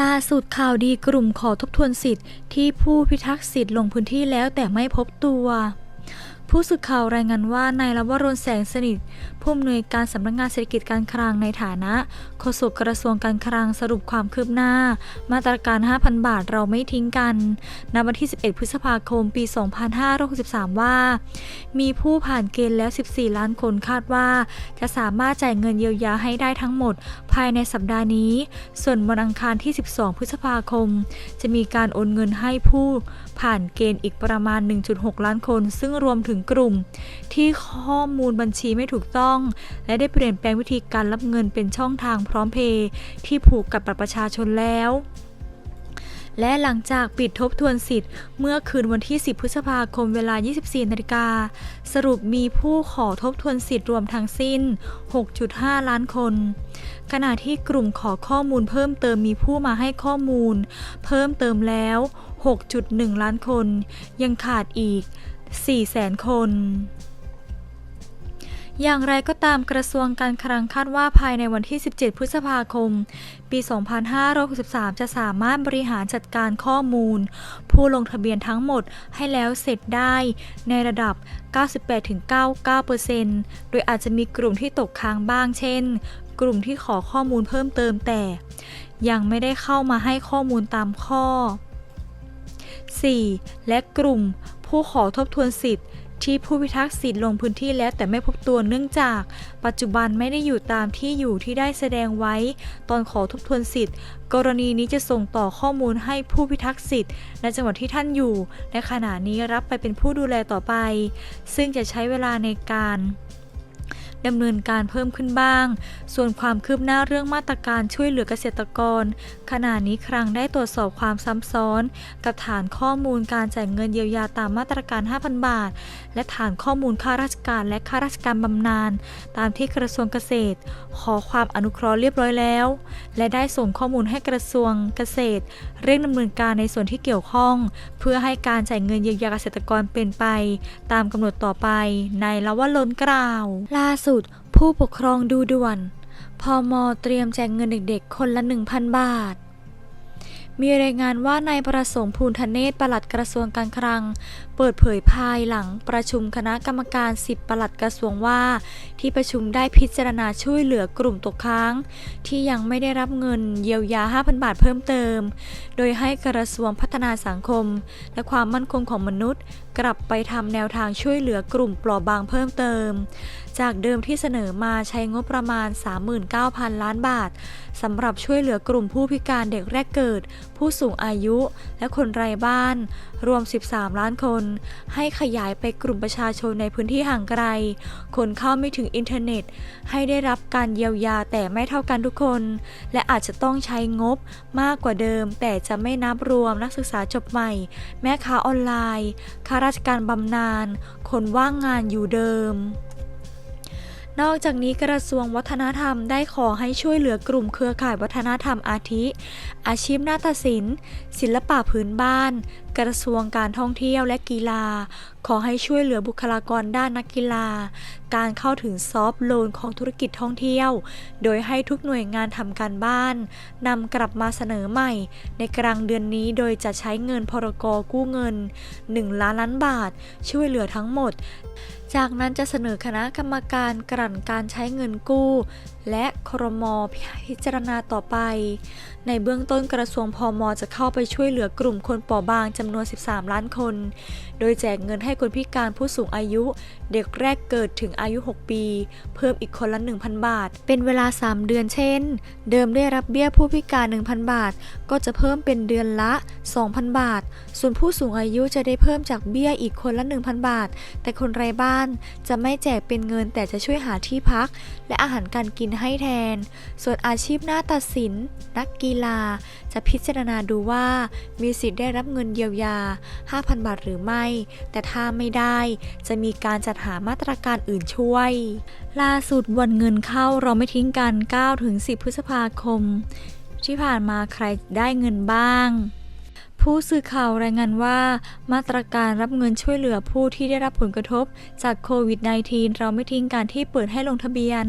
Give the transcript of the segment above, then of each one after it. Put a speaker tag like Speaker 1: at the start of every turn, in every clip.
Speaker 1: ล่าสุดข่าวดีกลุ่มขอทบทวนสิทธิ์ที่ผู้พิทักษ์สิทธิ์ลงพื้นที่แล้วแต่ไม่พบตัว ผู้สื่อข่าวรายงานว่านายลวรนแสงสนิท ผู้อำนวยการสำนักงานเศรษฐกิจการคลังในฐานะโฆษกกระทรวงการคลังสรุปความคืบหน้า มาตรการ 5,000 บาทเราไม่ทิ้งกันณวันที่ 11 พฤษภาคม ปี 2563 ว่า มีผู้ผ่านเกณฑ์แล้ว 14 ล้านคนคาดว่า จะสามารถจ่ายเงินเยียวยาให้ได้ทั้งหมด ภายในสัปดาห์นี้ ส่วนวันอังคารที่ 12 พฤษภาคม จะมีการโอนเงินให้ผู้ผ่านเกณฑ์อีกประมาณ 1.6 ล้านคน ซึ่งรวมถึงกลุ่ม ที่ข้อมูลบัญชีไม่ถูกต้อง และได้เปลี่ยนแปลงวิธีการรับเงินเป็นช่องทางพร้อมเพย์ที่ผูกกับบัตรประชาชนแล้วและหลังจากปิดทบทวนสิทธิ์ เมื่อคืนวันที่ 10 พฤษภาคมเวลา 24 นาฬิกา สรุปมีผู้ขอทบทวนสิทธิ์รวมทั้งสิ้น 6.5 ล้านคน ขณะที่กลุ่มขอข้อมูลเพิ่มเติมมีผู้มาให้ข้อมูล เพิ่มเติมแล้ว 6.1 ล้านคน ยังขาดอีก400,000คน อย่างไรก็ตามกระทรวงการคลังคาดว่าภายในวันที่ 17 พฤษภาคม ปี 2563 จะสามารถบริหารจัดการข้อมูล ผู้ลงทะเบียนทั้งหมดให้แล้วเสร็จได้ในระดับ 98-99%โดยอาจจะมีกลุ่มที่ตกค้างบ้างเช่น กลุ่มที่ขอข้อมูลเพิ่มเติมแต่ยังไม่ได้เข้ามาให้ข้อมูลตามข้อ 4. และกลุ่ม ผู้ขอทบทวนสิทธิ์ ที่ผู้พิทักษ์สิทธิ์ลงพื้นที่แล้วแต่ไม่พบตัวเนื่องจาก ปัจจุบันไม่ได้อยู่ตามที่อยู่ที่ได้แสดงไว้ ตอนขอทบทวนสิทธิ์ กรณีนี้จะส่งต่อข้อมูลให้ผู้พิทักษ์สิทธิ์ในจังหวัดที่ท่านอยู่ในขณะนี้รับไปเป็นผู้ดูแลต่อไป ซึ่งจะใช้เวลาในการ ดำเนินการเพิ่มขึ้นบ้าง ส่วนความคืบหน้าเรื่องมาตรการช่วยเหลือเกษตรกร ขณะนี้ครั้งได้ตรวจสอบความซ้ำซ้อน กับฐานข้อมูลการจ่ายเงินเยียวยาตามมาตรการ 5,000 บาท และฐานข้อมูลข้าราชการและข้าราชการบำนาญตามที่กระทรวงเกษตรขอความอนุเคราะห์เรียบร้อยแล้ว และได้ส่งข้อมูลให้กระทรวงเกษตร เร่งดำเนินการในส่วนที่เกี่ยวข้อง เพื่อให้การจ่ายเงินเยียวยาเกษตรกรเป็นไป ตามกำหนดต่อไปในละว่าล้นกล่าว ล่าสุด ผู้ปกครองดูด่วนพอมเตรียมแจกเงินเด็กๆ คนละ 1,000 บาท มีรายงานว่านายประสงค์ภูลธเนศปลัดกระทรวงการคลัง เปิดเผยภายหลังประชุมคณะกรรมการ 10 ปลัดกระทรวงว่า ที่ประชุมได้พิจารณาช่วยเหลือกลุ่มตกค้าง ที่ยังไม่ได้รับเงินเยียวยา 5,000 บาทเพิ่มเติม โดยให้กระทรวงพัฒนาสังคม และความมั่นคงของมนุษย์ กลับไปทำแนวทางช่วยเหลือกลุ่มเปลอบางเพิ่มเติม จากเดิมที่เสนอมาใช้งบประมาณ 39,000 ล้านบาทสำหรับช่วยเหลือกลุ่มผู้พิการเด็กแรกเกิด ผู้สูงอายุ และคนไร้บ้าน รวม 13 ล้านคน ให้ขยายไปกลุ่มประชาชนในพื้นที่ห่างไกล คนเข้าไม่ถึงอินเทอร์เน็ต ให้ได้รับการเยียวยาแต่ไม่เท่ากันทุกคน และอาจจะต้องใช้งบมากกว่าเดิม แต่จะไม่นับรวมนักศึกษาจบใหม่ แม่ค้าออนไลน์ข้าราชการบำนาญคนว่างงานอยู่เดิม นอกจากนี้กระทรวงวัฒนธรรมได้ขอให้ช่วยเหลือกลุ่มเครือข่ายวัฒนธรรมอาทิ อาชีพนาฏศิลป์ ศิลปะพื้นบ้าน กระทรวงการท่องเที่ยวและกีฬา ขอให้ช่วยเหลือบุคลากรด้านนักกีฬา การเข้าถึงซอฟต์โลนของธุรกิจท่องเที่ยว โดยให้ทุกหน่วยงานทำการบ้านนำกลับมาเสนอใหม่ ในกลางเดือนนี้โดยจะใช้เงินพรกกู้เงิน 1 ล้านล้านบาท ช่วยเหลือทั้งหมด จากนั้นจะเสนอคณะกรรมการกลั่นการใช้เงินกู้และครมพิจารณาต่อไป ในเบื้องต้นกระทรวงพอมอจะเข้าไปช่วยเหลือกลุ่มคนเปราะบางจำนวน 13 ล้านคน โดยแจกเงินให้คนพิการผู้สูงอายุ เด็กแรกเกิดถึงอายุ 6 ปี เพิ่มอีกคนละ 1,000 บาท เป็นเวลา 3 เดือนเช่น เดิมได้รับเบี้ยผู้พิการ 1,000 บาท ก็จะเพิ่มเป็นเดือนละ 2,000 บาท ส่วนผู้สูงอายุจะได้เพิ่มจากเบี้ยอีกคนละ 1,000 บาท แต่คนไร้บ้านจะไม่แจกเป็นเงินแต่จะช่วยหาที่พัก และอาหารการกินให้แทน ส่วนอาชีพหน้าตัดสิน นักกีฬา จะพิจารณาดูว่ามีสิทธิ์ได้รับเงินเยียวยา 5,000 บาทหรือไม่ แต่ถ้าไม่ได้จะมีการจัดหามาตรการอื่นช่วย ล่าสุดวันเงินเข้าเราไม่ทิ้งกัน9-10 พฤษภาคม ที่ผ่านมาใครได้เงินบ้าง ผู้สื่อข่าวรายงานว่า มาตรการรับเงินช่วยเหลือผู้ที่ได้รับผลกระทบจากโควิด -19 เราไม่ทิ้งการที่เปิดให้ลงทะเบียน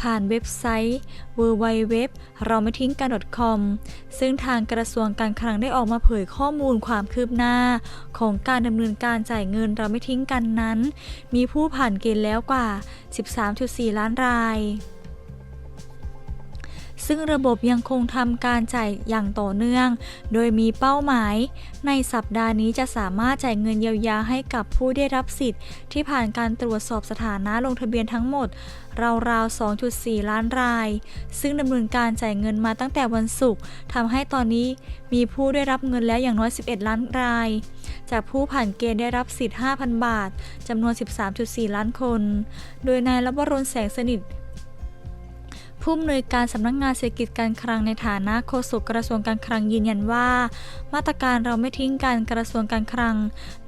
Speaker 1: ผ่านเว็บไซต์ www เราไม่ทิ้งกัน .com ซึ่งทางกระทรวงการคลังได้ออกมาเผยข้อมูลความคืบหน้า ของการดำเนินการจ่ายเงินเราไม่ทิ้งกันนั้น มีผู้ผ่านเกณฑ์แล้วกว่า 13.4 ล้านราย ซึ่งระบบยังคงทำการจ่ายอย่างต่อเนื่อง โดยมีเป้าหมาย ในสัปดาห์นี้จะสามารถจ่ายเงินเยียวยาให้กับผู้ได้รับสิทธิ์ ที่ผ่านการตรวจสอบสถานะลงทะเบียนทั้งหมด ราวๆ 2.4 ล้านราย ซึ่งดำเนินการจ่ายเงินมาตั้งแต่วันศุกร์ทำให้ตอนนี้มีผู้ได้รับเงินแล้วอย่างน้อย 11 ล้านราย จากผู้ผ่านเกณฑ์ได้รับสิทธิ์ 5,000 บาทจำนวน 13.4 ล้านคน โดยนายรับวรนแสงสนิท ผู้อำนวยการสำนักงงานเศรษฐกิจการคลังในฐานะโฆษกกระทรวงการคลังยืนยันว่า มาตรการเราไม่ทิ้งกันกระทรวงการคลัง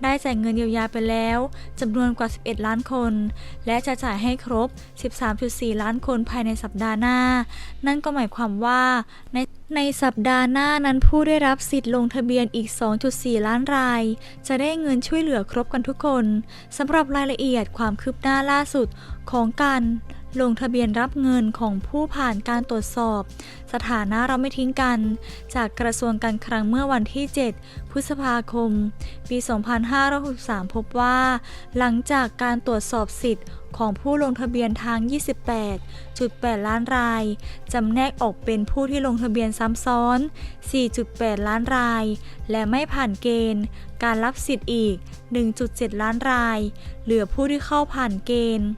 Speaker 1: ได้จ่ายเงินเยียวยาไปแล้วจำนวนกว่า 11 ล้านคน และจะจ่ายให้ครบ 13.4 ล้านคนภายในสัปดาห์หน้า นั่นก็หมายความว่าในในสัปดาห์หน้านั้นผู้ได้รับสิทธิ์ลงทะเบียนอีก 2.4 ล้านราย จะได้เงินช่วยเหลือครบกันทุกคนสำหรับรายละเอียดความคืบหน้าล่าสุดของการ ลงทะเบียนรับเงินของผู้ผ่านการตรวจสอบ สถานะเราไม่ทิ้งกัน จากกระทรวงการคลังเมื่อวันที่ 7 พฤษภาคม ปี 2563 พบว่า หลังจากการตรวจสอบสิทธิ์ของผู้ลงทะเบียนทาง 28.8 ล้านราย จำแนกออกเป็นผู้ที่ลงทะเบียนซ้ำซ้อน 4.8 ล้านราย และไม่ผ่านเกณฑ์ การรับสิทธิ์อีก 1.7 ล้านราย เหลือผู้ที่เข้าผ่านเกณฑ์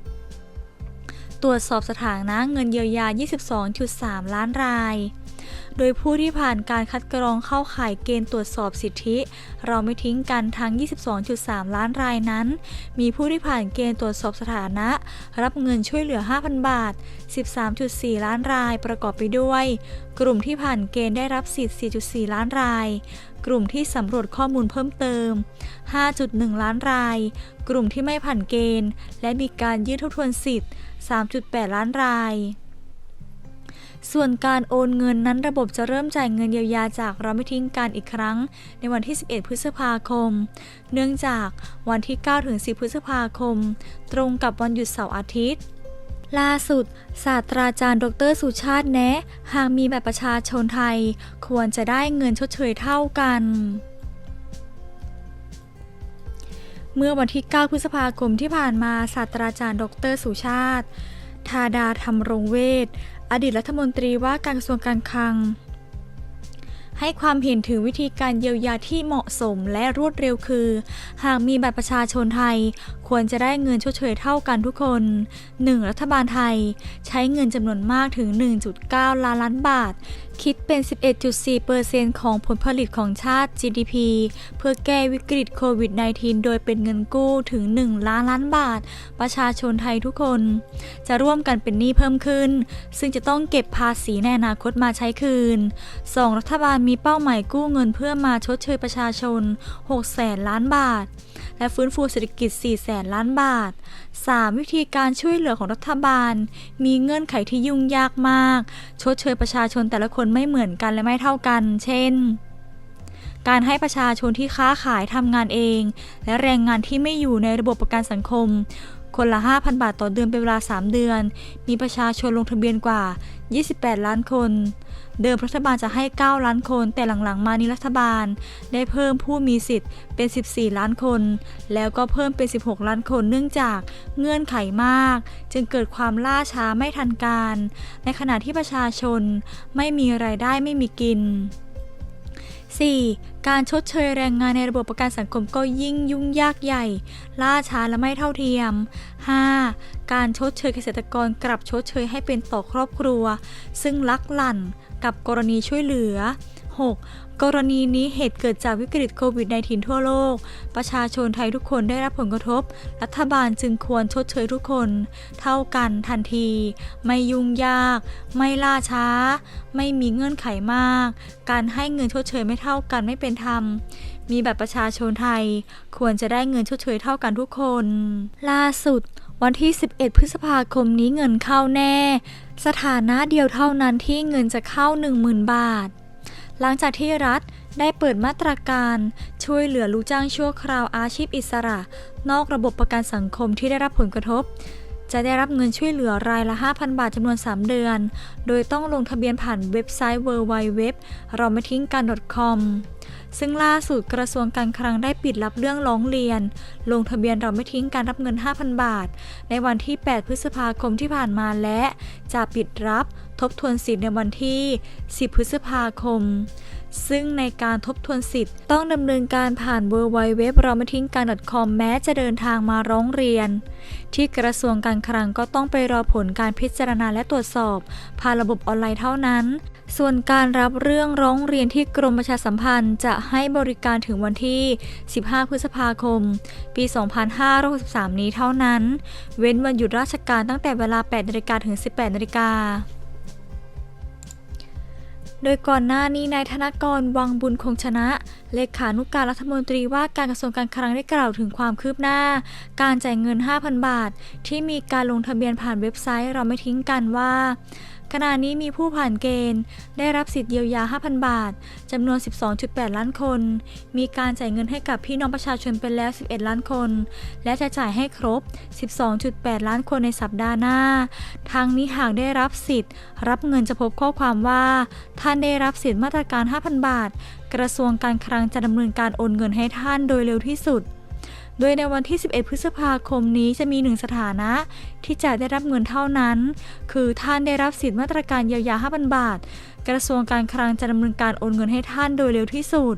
Speaker 1: ตรวจสอบสถานะเงินเยียวยา 22.3 ล้านราย โดยผู้ที่ผ่านการคัดกรองเข้าข่ายเกณฑ์ตรวจสอบสิทธิ เราไม่ทิ้งกันทั้ง 22.3 ล้านรายนั้น มีผู้ที่ผ่านเกณฑ์ตรวจสอบสถานะ รับเงินช่วยเหลือ 5,000 บาท 13.4 ล้านรายประกอบไปด้วย กลุ่มที่ผ่านเกณฑ์ได้รับสิทธิ์ 4.4 ล้านราย กลุ่มที่สำรวจข้อมูลเพิ่มเติม 5.1 ล้านราย กลุ่มที่ไม่ผ่านเกณฑ์ และมีการยื่นทบทวนสิทธิ์ 3.8 ล้านราย ส่วนการโอนเงินนั้นระบบจะเริ่มจ่ายเงินเยียวยาจากเราไม่ทิ้งกันอีกครั้ง ในวันที่ 11 พฤษภาคม เนื่องจากวันที่ 9 ถึง 10 พฤษภาคม ตรงกับวันหยุดเสาร์อาทิตย์ล่าสุด ศาสตราจารย์ ดร สุชาติแนะ หากมีแบบประชาชนไทย ควรจะได้เงินชดเชยเท่ากัน เมื่อวันที่ 9 พฤษภาคมที่ผ่านมา ศาสตราจารย์ ดร สุชาติ ธาดาธรรมรงเวท อดีตรัฐมนตรีว่าการกระทรวงการคลัง ให้ความเห็นถึงวิธีการเยียวยาที่เหมาะสมและรวดเร็วคือ หากมีบัตรประชาชนไทย ควรจะได้เงินชดเชยเท่ากันทุกคน 1. รัฐบาลไทย ใช้เงินจำนวนมากถึง 1.9 ล้านล้านบาท คิดเป็น 11.4%ของผลผลิตของชาติ GDP เพื่อแก้วิกฤตโควิด -19 โดยเป็นเงินกู้ถึง 1 ล้านล้านบาท ประชาชนไทยทุกคน จะร่วมกันเป็นหนี้เพิ่มขึ้น ซึ่งจะต้องเก็บภาษีในอนาคตมาใช้คืน 2. รัฐบาลมีเป้าหมายกู้เงินเพื่อมาชดเชยประชาชน6แสนล้านบาท และฟื้นฟูเศรษฐกิจ 4 แสนล้านบาท 3. วิธีการช่วยเหลือของรัฐบาล มีเงื่อนไขที่ยุ่งยากมาก ชดเชยประชาชนแต่ละคนไม่เหมือนกันและไม่เท่ากัน เช่นการให้ประชาชนที่ค้าขายทำงานเอง และแรงงานที่ไม่อยู่ในระบบประกันสังคม คนละ 5,000 บาทต่อเดือนเป็นเวลา 3 เดือน มีประชาชนลงทะเบียนกว่า 28 ล้านคน เดิมรัฐบาลจะให้ 9 ล้านคน แต่หลังๆ มานี้รัฐบาล ได้เพิ่มผู้มีสิทธิ์เป็น 14 ล้านคน แล้วก็เพิ่มเป็น 16 ล้านคน เนื่องจากเงื่อนไขมาก จึงเกิดความล่าช้าไม่ทันการ ในขณะที่ประชาชนไม่มีไรายได้ไม่มีกิน 4. การชดเชยแรงงานในระบบประกันสังคมก็ยิ่งยุ่งยากใหญ่ ล่าช้าและไม่เท่าเทียม 5. การชดเชยเกษตรกรกลับชดเชยให้เป็นต่อครอบครัว ซึ่งลักลั่นกับกรณีช่วยเหลือ 6. กรณีนี้เหตุเกิดจากวิกฤตโควิด -19 ทั่วโลก ประชาชนไทยทุกคนได้รับผลกระทบ รัฐบาลจึงควรชดเชยทุกคน เท่ากันทันที ไม่ยุ่งยาก ไม่ล่าช้า ไม่มีเงื่อนไขมาก การให้เงินชดเชยไม่เท่ากันไม่เป็นธรรมมีบัตรประชาชนไทย ควรจะได้เงินชดเชยเท่ากันทุกคน ล่าสุด วันที่ 11 พฤษภาคมนี้เงินเข้าแน่ สถานะเดียวเท่านั้นที่เงินจะเข้า 10,000 บาท หลังจากที่รัฐได้เปิดมาตรการช่วยเหลือลูกจ้างชั่วคราวอาชีพอิสระ นอกระบบประกันสังคมที่ได้รับผลกระทบ จะได้รับเงินช่วยเหลือรายละ 5,000 บาทจำนวน 3 เดือน โดยต้องลงทะเบียนผ่านเว็บไซต์ www เราไม่ทิ้งกัน .com ซึ่งล่าสุดกระทรวงการคลังได้ปิดรับเรื่องร้องเรียน ลงทะเบียนเราไม่ทิ้งการรับเงิน 5,000 บาท ในวันที่ 8 พฤษภาคมที่ผ่านมาและ จะปิดรับ ทบทวนสิทธิ์ในวันที่ 10 พฤษภาคม ซึ่งในการทบทวนสิทธิ์ต้องดำเนินการผ่าน w w w เราไม่ทิ้งการ .com แม้จะเดินทางมาร้องเรียน ที่กระทรวงการคลังก็ต้องไปรอผลการพิจารณาและตรวจสอบ ผ่านระบบออนไลน์เท่านั้นส่วนการรับเรื่องร้องเรียนที่กรมประชาสัมพันธ์จะให้บริการถึงวันที่ 15 พฤษภาคม ปี 2563 นี้เท่านั้น เว้นวันหยุดราชการตั้งแต่เวลา 8นาฬิกาถึง 18นาฬิกา โดยก่อนหน้านี้นายธนกรวังบุญคงชนะ เลขานุการรัฐมนตรีว่าการกระทรวงการคลังได้กล่าวถึงความคืบหน้า การจ่ายเงิน 5,000 บาท ที่มีการลงทะเบียนผ่านเว็บไซต์เราไม่ทิ้งกันว่า ขณะนี้มีผู้ผ่านเกณฑ์ ได้รับสิทธิเยียวยา 5,000 บาท จำนวน 12.8 ล้านคน มีการจ่ายเงินให้กับพี่น้องประชาชนไปแล้ว 11 ล้านคน และจะจ่ายให้ครบ 12.8 ล้านคนในสัปดาห์หน้า ทางนี้หากได้รับสิทธิ์ รับเงินจะพบข้อความว่า ท่านได้รับสิทธิมาตรการ 5,000 บาท กระทรวงการคลังจะดำเนินการโอนเงินให้ท่านโดยเร็วที่สุด โดยในวันที่ 11 พฤษภาคมนี้จะมีหนึ่งสถานะ ที่จะได้รับเงินเท่านั้น คือท่านได้รับสิทธิมาตรการเยียวยา 5,000 บาท กระทรวงการคลังจะดำเนินการโอนเงินให้ท่านโดยเร็วที่สุด